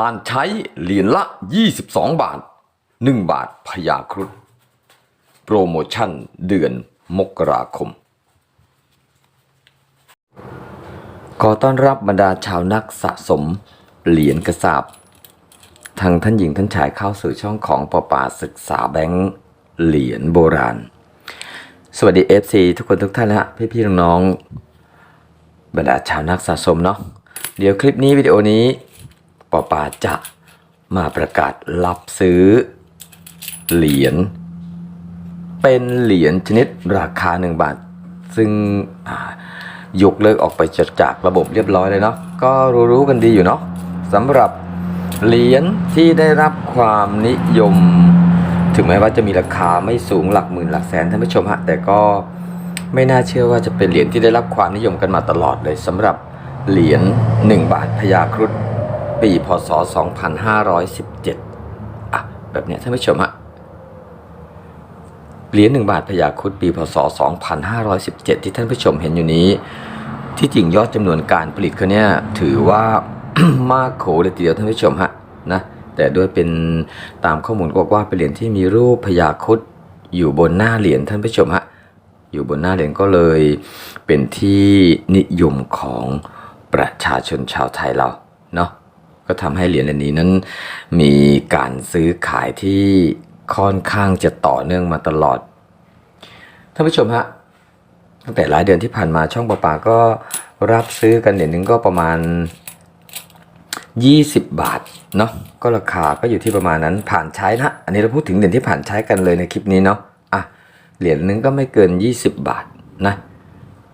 ผ่านใช้เหรียญละ 22 บาท 1 บาทพยาครุฑโปรโมชั่นเดือนมกราคม ขอต้อนรับบรรดาชาวนักสะสมเหรียญกระสาบทางท่านหญิงท่านชายเข้าสู่ช่องของปอป่าศึกษาแบงค์เหรียญโบราณ สวัสดี FC ทุกคนทุกท่านนะฮะพี่ๆน้องๆบรรดาชาวนักสะสมเนาะเดี๋ยวคลิปนี้วิดีโอนี้ ปอป่าจะมาประกาศรับซื้อ เหรียญเป็นเหรียญชนิดราคา 1 บาท ซึ่งยกเลิกออกไปจากจากระบบเรียบร้อยเลยเนาะก็รู้ๆกันดีอยู่เนาะสำหรับเหรียญที่ได้รับความนิยม ถึงแม้ว่าจะมีราคาไม่สูงหลักหมื่นหลักแสนท่านผู้ชมฮะแต่ก็ไม่น่าเชื่อว่าจะเป็นเหรียญที่ได้รับความนิยมกันมาตลอดเลยสำหรับเหรียญ1บาทพญาครุฑ ปีพศ 2517 อะ แบบเนี้ยท่านผู้ชมฮะเหรียญหนึ่งบาทพยาคุดปีพศ 2517 ที่ท่านผู้ชมเห็นอยู่นี้ ที่จริงยอดจำนวนการผลิตเขาเนี่ยถือว่ามากโขเลยทีเดียวท่านผู้ชมฮะนะแต่ด้วยเป็นตามข้อมูลก็ว่าเป็นเหรียญที่มีรูปพยาคุดอยู่บนหน้าเหรียญท่านผู้ชมฮะอยู่บนหน้าเหรียญก็เลยเป็นที่นิยมของประชาชนชาวไทยเราเนาะ ก็ทำให้เหรียญเหรียญนี้นั้นมีการซื้อขายที่ค่อนข้างจะต่อเนื่องมาตลอดท่านผู้ชมฮะตั้งแต่หลายเดือนที่ผ่านมาช่องประปาก็รับซื้อกันเหรียญหนึงก็ประมาณ 20 บาทเนาะก็ราคาก็อยู่ที่ประมาณนั้นผ่านใช้นะอันนี้เราพูดถึงเหรียญที่ผ่านใช้กันเลยในคลิปนี้เนาะอะเหรียญหนึงก็ไม่เกิน 20 บาทนะ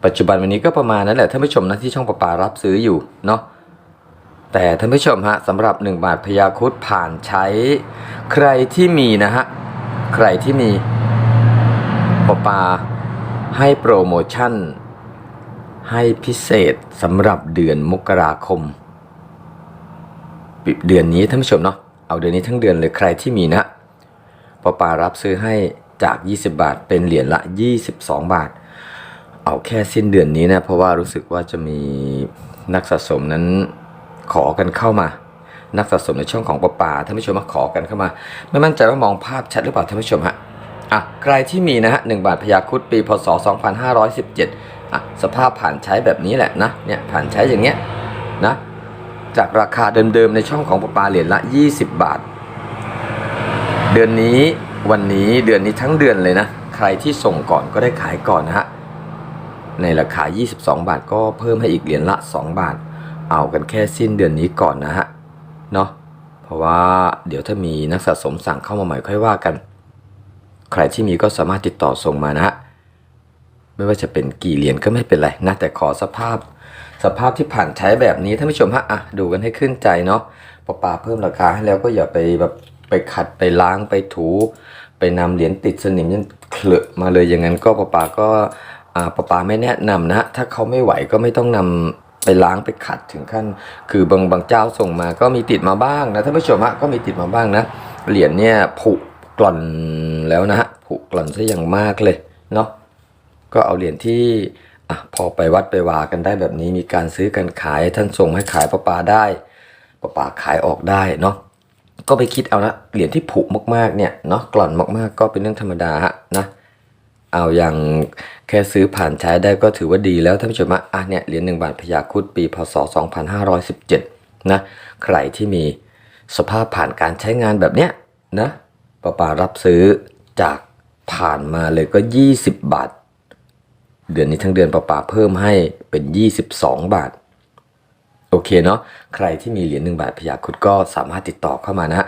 ปัจจุบันวันนี้ก็ประมาณนั้นแหละท่านผู้ชมนะที่ช่องประปารับซื้ออยู่เนาะ แต่ท่านผู้ชมฮะสำหรับ 1 บาทพยาคุดผ่านใช้ ใครที่มีนะฮะ ใครที่มีปปาให้โปรโมชั่น ให้พิเศษสำหรับเดือนมกราคม เดือนนี้ท่านผู้ชมเนาะเอาเดือนนี้ทั้งเดือนเลยใครที่มีนะปปารับซื้อให้จาก 20 บาท เป็นเหรียญละ 22 บาท เอาแค่สิ้นเดือนนี้นะ เพราะว่ารู้สึกว่าจะมีนักสะสมนั้น ขอกันเข้ามา นักสะสมในช่องของปอปาท่านผู้ชมมาขอกันเข้ามา ไม่มั่นใจว่ามองภาพชัดหรือเปล่าท่านผู้ชมฮะอะใครที่มีนะฮะหนึ่งบาทพยาคุดปีพศ 2517อะสภาพผ่านใช้แบบนี้แหละนะเนี่ยผ่านใช้อย่างเงี้ยนะจากราคาเดิมๆในช่องของปลาปลาเหรียญละ 20 บาท เดือนนี้วันนี้เดือนนี้ทั้งเดือนเลยนะ ใครที่ส่งก่อนก็ได้ขายก่อนนะฮะในราคา 22 บาทก็เพิ่มให้อีกเหรียญละ 2 บาท เอากันแค่สิ้นเดือนนี้ก่อนนะฮะ เนาะ เพราะว่าเดี๋ยวถ้ามีนักสะสมสั่งเข้ามาใหม่ค่อยว่ากัน ใครที่มีก็สามารถติดต่อส่งมานะฮะ ไม่ว่าจะเป็นกี่เหรียญก็ไม่เป็นไรนะ แต่ขอสภาพ สภาพที่ผ่านใช้แบบนี้ท่านผู้ชมฮะ อะ ดูกันให้ขึ้นใจเนาะปอปาเพิ่มราคาให้แล้วก็อย่าไปแบบไปขัดไปล้างไปถู ไปนำเหรียญติดสนิมยันเคลอะมาเลยอย่างนั้นก็ปอปาก็อ่าปอปาไม่แนะนำนะฮะถ้าเขาไม่ไหวก็ไม่ต้องนำ ไปล้างไปขัดถึงขั้น คือบางบางเจ้าส่งมาก็มีติดมาบ้างนะท่านผู้ชมฮะก็มีติดมาบ้างนะเหรียญเนี่ยผุกร่อนแล้วนะฮะผุกร่อนซะอย่างมากเลยเนาะก็เอาเหรียญที่อะพอไปวัดไปวากันได้แบบนี้ มีการซื้อกันขายท่านส่งให้ขายประปาได้ประปาขายออกได้เนาะก็ไปคิดเอานะเหรียญที่ผุมากๆเนี่ยเนาะกร่อนมากๆ ก็เป็นเรื่องธรรมดาฮะนะ เอาอย่างแค่ซื้อผ่านใช้ได้ก็ถือว่าดีแล้วท่านผู้ชมฮะอะเนี่ยเหรียญหนึ่งบาทพยาคุดปีพศ 2517 นะ ใครที่มีสภาพผ่านการใช้งานแบบเนี้ยนะป้าปารับซื้อจากผ่านมาเลยก็ 20 บาท เดือนนี้ทั้งเดือนป้าปาเพิ่มให้เป็น 22 บาท โอเคเนาะใครที่มีเหรียญหนึ่งบาทพยาคุดก็สามารถติดต่อเข้ามานะฮะ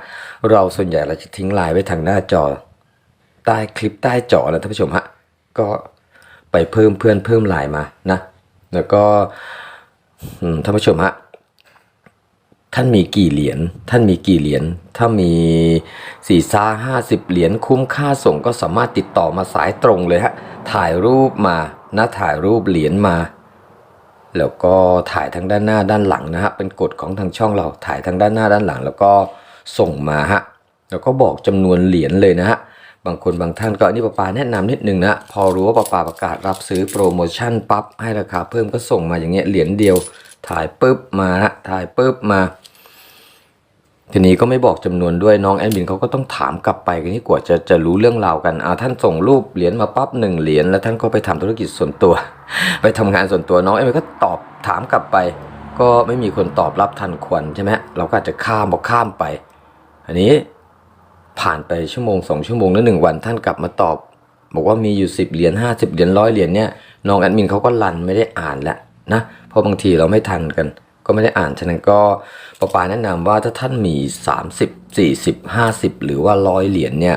เราส่วนใหญ่เราจะทิ้งไลน์ไว้ทางหน้าจอใต้คลิปใต้จอนะท่านผู้ชมฮะ ก็ไปเพิ่มเพื่อนเพิ่มไลน์มานะ แล้วก็ท่านผู้ชมฮะท่านมีกี่เหรียญ ท่านมีกี่เหรียญ ถ้ามีสี่ซาห้าสิบเหรียญคุ้มค่าส่งก็สามารถติดต่อมาสายตรงเลยฮะ ถ่ายรูปมานะถ่ายรูปเหรียญมา แล้วก็ถ่ายทั้งด้านหน้าด้านหลังนะฮะ เป็นกฎของทางช่องเราถ่ายทั้งด้านหน้าด้านหลัง แล้วก็ส่งมาฮะ แล้วก็บอกจำนวนเหรียญเลยนะฮะ บางคนบางท่านก็อันนี่ปาปาแนะนำนิดนึงนะพอรู้ว่าปาปาประกาศรับซื้อโปรโมชั่นปั๊บให้ราคาเพิ่มก็ส่งมาอย่างเงี้ยเหรียญเดียว ถ่ายปุ๊บมาถ่ายปุ๊บมา ทีนี้ก็ไม่บอกจำนวนด้วยน้องแอดมินเขาก็ต้องถามกลับไปกันนี่กว่าจะจะรู้เรื่องราวกันอ่าท่านส่งรูปเหรียญมาปั๊บหนึ่งเหรียญแล้วท่านก็ไปทำธุรกิจส่วนตัว ไปทำงานส่วนตัวน้องแอดมินก็ตอบถามกลับไป ก็ไม่มีคนตอบรับทันควันใช่ไหมเราก็อาจจะข้ามบอกข้ามไป อันนี้ ผ่านไปชั่วโมงสองชั่วโมงหรือหนึ่งวันท่านกลับมาตอบ บอกว่ามีอยู่สิบเหรียญห้าสิบเหรียญร้อยเหรียญเนี่ยน้องแอดมินเขาก็ลันไม่ได้อ่านแล้วนะเพราะบางทีเราไม่ทันกัน ก็ไม่ได้อ่านฉะนั้นก็ปอปาแนะนำว่าถ้าท่านมี 30 40 50 หรือว่าร้อยเหรียญเนี่ย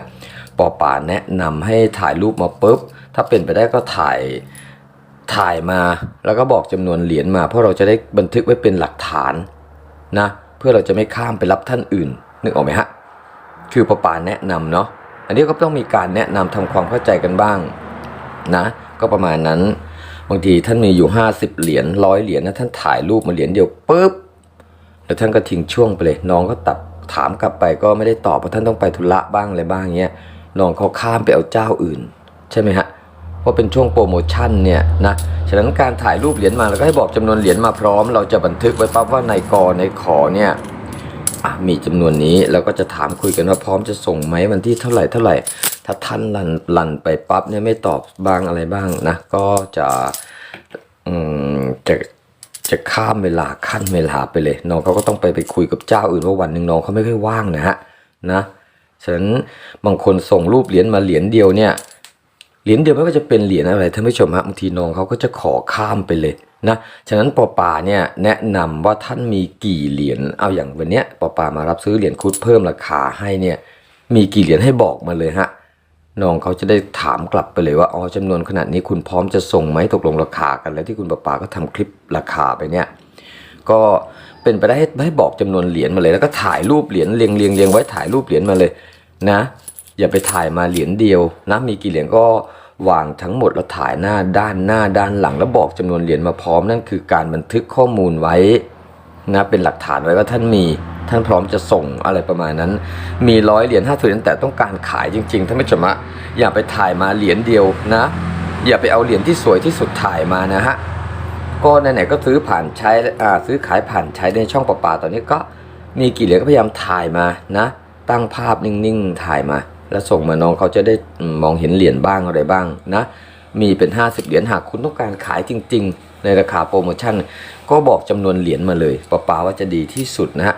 ปอปาแนะนำให้ถ่ายรูปมาปุ๊บถ้าเป็นไปได้ก็ถ่ายถ่ายมาแล้วก็บอกจำนวนเหรียญมา เพราะเราจะได้บันทึกไว้เป็นหลักฐานนะเพื่อเราจะไม่ข้ามไปรับท่านอื่นนึกออกไหมฮะ คือปอปาแนะนำเนาะอันนี้ก็ต้องมีการแนะนำทำความเข้าใจกันบ้างนะ ก็ประมาณนั้น บางทีท่านมีอยู่ 50 เหรียญร้อยเหรียญนะท่านถ่ายรูปมาเหรียญเดียวปุ๊บแล้วท่านก็ทิ้งช่วงไปเลย น้องก็ตัดถามกลับไปก็ไม่ได้ตอบเพราะท่านต้องไปธุระบ้างอะไรบ้างเงี้ยน้องเขาข้ามไปเอาเจ้าอื่น ใช่ไหมฮะเพราะเป็นช่วงโปรโมชั่นเนี่ยนะฉะนั้นการถ่ายรูปเหรียญมาแล้วก็ให้บอกจำนวนเหรียญมาพร้อม เราจะบันทึกไว้ปั๊บว่าในกอในขอเนี่ย อะมีจำนวนนี้เราก็จะถามคุยกันว่าพร้อมจะส่งไหมวันที่เท่าไหร่เท่าไหร่ ถ้าท่านลันลันไปปั๊บเนี่ยไม่ตอบบางอะไรบ้างนะก็จะอืมจะจะข้ามเวลาขั้นเวลาไปเลยน้องเขาก็ต้องไปไปคุยกับเจ้าอื่นว่าวันหนึ่งน้องเขาไม่ค่อยว่างนะฮะนะฉะนั้นบางคนส่งรูปเหรียญมาเหรียญเดียวเนี่ย เหรียญเดียวไม่ว่าจะเป็นเหรียญอะไรท่านผู้ชมฮะบางทีน้องเขาก็จะขอข้ามไปเลยนะฉะนั้นปอปาเนี่ยแนะนำว่าท่านมีกี่เหรียญเอาอย่างวันเนี้ยปอปามารับซื้อเหรียญคุดเพิ่มราคาให้เนี่ยมีกี่เหรียญให้บอกมาเลยฮะน้องเขาจะได้ถามกลับไปเลยว่าอ๋อจำนวนขนาดนี้คุณพร้อมจะส่งไหมตกลงราคากัน แล้วที่คุณปอปาก็ทำคลิปราคาไปเนี่ยก็เป็นไปได้ให้บอกจำนวนเหรียญมาเลยแล้วก็ถ่ายรูปเหรียญเรียงเรียงเรียงไว้ถ่ายรูปเหรียญมาเลยนะ อย่าไปถ่ายมาเหรียญเดียวนะมีกี่เหรียญก็วางทั้งหมดแล้วถ่ายหน้าด้านหน้าด้านหลัง แล้วบอกจำนวนเหรียญมาพร้อมนั่นคือการบันทึกข้อมูลไว้นะเป็นหลักฐานไว้ว่าท่านมีท่านพร้อมจะส่งอะไรประมาณนั้น มีร้อยเหรียญห้าสิบเหรียญแต่ต้องการขายจริงๆท่านผู้ชมะอย่าไปถ่ายมาเหรียญเดียวนะ อย่าไปเอาเหรียญที่สวยที่สุดถ่ายมานะฮะก็ไหนๆก็ซื้อผ่านใช้อ่าซื้อขายผ่านใช้ในช่องประปาตอนนี้ก็มีกี่เหรียญก็พยายามถ่ายมานะ ตั้งภาพนิ่งๆถ่ายมา แล้วส่งมาน้องเขาจะได้มองเห็นเหรียญบ้างอะไรบ้างนะ มีเป็น 50 เหรียญหากคุณต้องการขายจริง ๆ ในราคาโปรโมชั่น ก็บอกจำนวนเหรียญมาเลยปะปาว่าจะดีที่สุดนะฮะ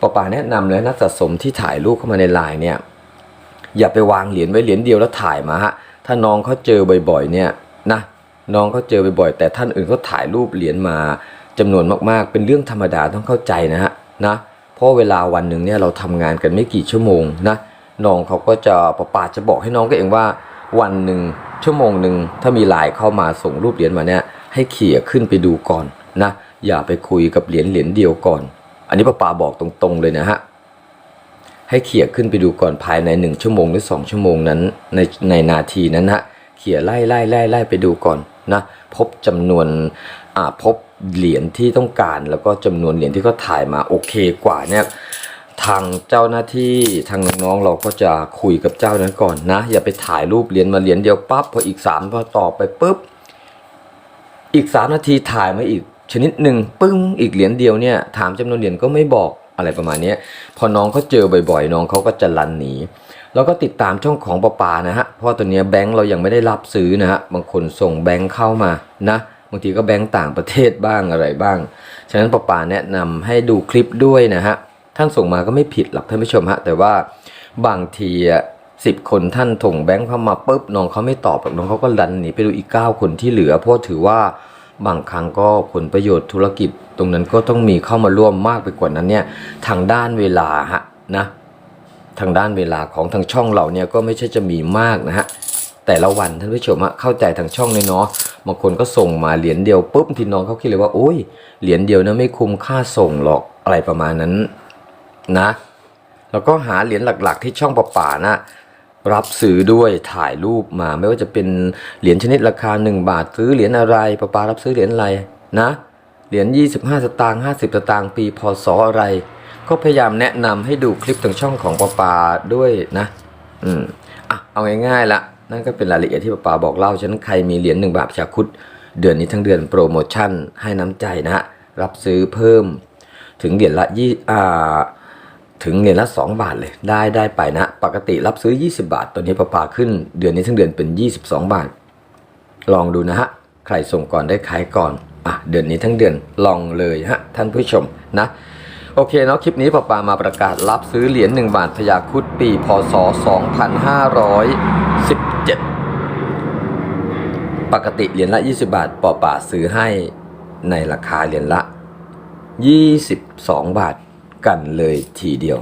ปะปาแนะนำเลยนักสะสมที่ถ่ายรูปเข้ามาในไลน์เนี่ยอย่าไปวางเหรียญไว้เหรียญเดียวแล้วถ่ายมาฮะถ้าน้องเขาเจอบ่อยๆเนี่ยนะน้องเขาเจอบ่อยๆแต่ท่านอื่นเขาถ่ายรูปเหรียญมาจำนวนมากๆ เป็นเรื่องธรรมดาต้องเข้าใจนะฮะนะเพราะเวลาวันหนึ่งเนี่ยเราทำงานกันไม่กี่ชั่วโมงนะ น้องเขาก็จะปะปาจะบอกให้น้องก็เองว่าวันหนึ่งชั่วโมงหนึ่งถ้ามีไลน์เข้ามาส่งรูปเหรียญมาเนี่ยให้เขี่ยขึ้นไปดูก่อนนะอย่าไปคุยกับเหรียญเหรียญเดียวก่อน อันนี้ปะปาบอกตรงๆเลยนะฮะให้เขี่ยขึ้นไปดูก่อนภายในหนึ่งชั่วโมงหรือสองชั่วโมงนั้นในในนาทีนั้นนะเขี่ยไล่ไล่ไล่ไล่ไปดูก่อนนะพบจำนวนอ่าพบเหรียญที่ต้องการแล้วก็จำนวนเหรียญที่เขาถ่ายมาโอเคกว่าเนี่ย ทางเจ้าหน้าที่ทางน้องๆเราก็จะคุยกับเจ้านั้นก่อนนะ อย่าไปถ่ายรูปเหรียญมาเหรียญเดียวปั๊บพออีกสามพอต่อไปปุ๊บอีกสามนาทีถ่ายมาอีกชนิดหนึ่งปึ้งอีกเหรียญเดียวเนี่ยถามจำนวนเหรียญก็ไม่บอกอะไรประมาณนี้พอน้องเขาเจอบ่อยๆ น้องเขาก็จะลันหนีแล้วก็ติดตามช่องของปะปานะฮะเพราะตอนเนี้ยแบงค์เรายังไม่ได้รับซื้อนะฮะบางคนส่งแบงค์เข้ามานะบางทีก็แบงค์ต่างประเทศบ้างอะไรบ้าง ฉะนั้นปะปาแนะนำให้ดูคลิปด้วยนะฮะ ท่านส่งมาก็ไม่ผิดหรอกท่านผู้ชมฮะ แต่ว่าบางทีสิบคนท่านส่งแบงค์เข้ามาปุ๊บน้องเขาไม่ตอบหรอกน้องเขาก็ลันหนีไปดูอีกเก้าคนที่เหลือ เพราะถือว่าบางครั้งก็ผลประโยชน์ธุรกิจ ตรงนั้นก็ต้องมีเข้ามาร่วมมากไปกว่านั้นเนี่ยทางด้านเวลาฮะนะทางด้านเวลาของทางช่องเราเนี่ยก็ไม่ใช่จะมีมากนะฮะแต่ละวันท่านผู้ชมฮะเข้าใจทางช่องเลยเนาะบางคนก็ส่งมาเหรียญเดียวปุ๊บทีน้องเขาคิดเลยว่าโอ้ยเหรียญเดียวนะไม่คุ้มค่าส่งหรอกอะไรประมาณนั้น นะ แล้วก็หาเหรียญหลักๆ ที่ช่องประป่านะรับซื้อด้วยถ่ายรูปมาไม่ว่าจะเป็นเหรียญชนิดราคา 1 บาทซื้อเหรียญอะไรประปารับซื้อเหรียญอะไรนะเหรียญ25 สตางค์50 สตางค์ปีพศอะไร ก็พยายามแนะนำให้ดูคลิปทางช่องของปอปาด้วยนะ อืมอะเอาง่ายๆละนั่นก็เป็นรายละเอียดที่ปอปาบอกเล่าฉะนั้นใครมีเหรียญหนึ่งบาทชาคุดเดือนนี้ทั้งเดือนโปรโมชั่นให้น้ำใจนะฮะรับซื้อเพิ่มถึงเหรียญละยี่อ่า ถึงเหรียญละ 2 บาทเลยได้ได้ไปนะ ปกติรับซื้อ 20 บาท ตอนนี้ปะปาขึ้นเดือนนี้ทั้งเดือนเป็น 22 บาท ลองดูนะฮะ ใครส่งก่อนได้ขายก่อนอะเดือนนี้ทั้งเดือนลองเลยฮะท่านผู้ชมนะโอเคเนาะคลิปนี้ปะปามาประกาศรับซื้อเหรียญ1บาทพยาคุดปีพศ 2517 ปกติเหรียญละ 20 บาทปอป่าซื้อให้ในราคาเหรียญละ 22 บาท กันเลยทีเดียว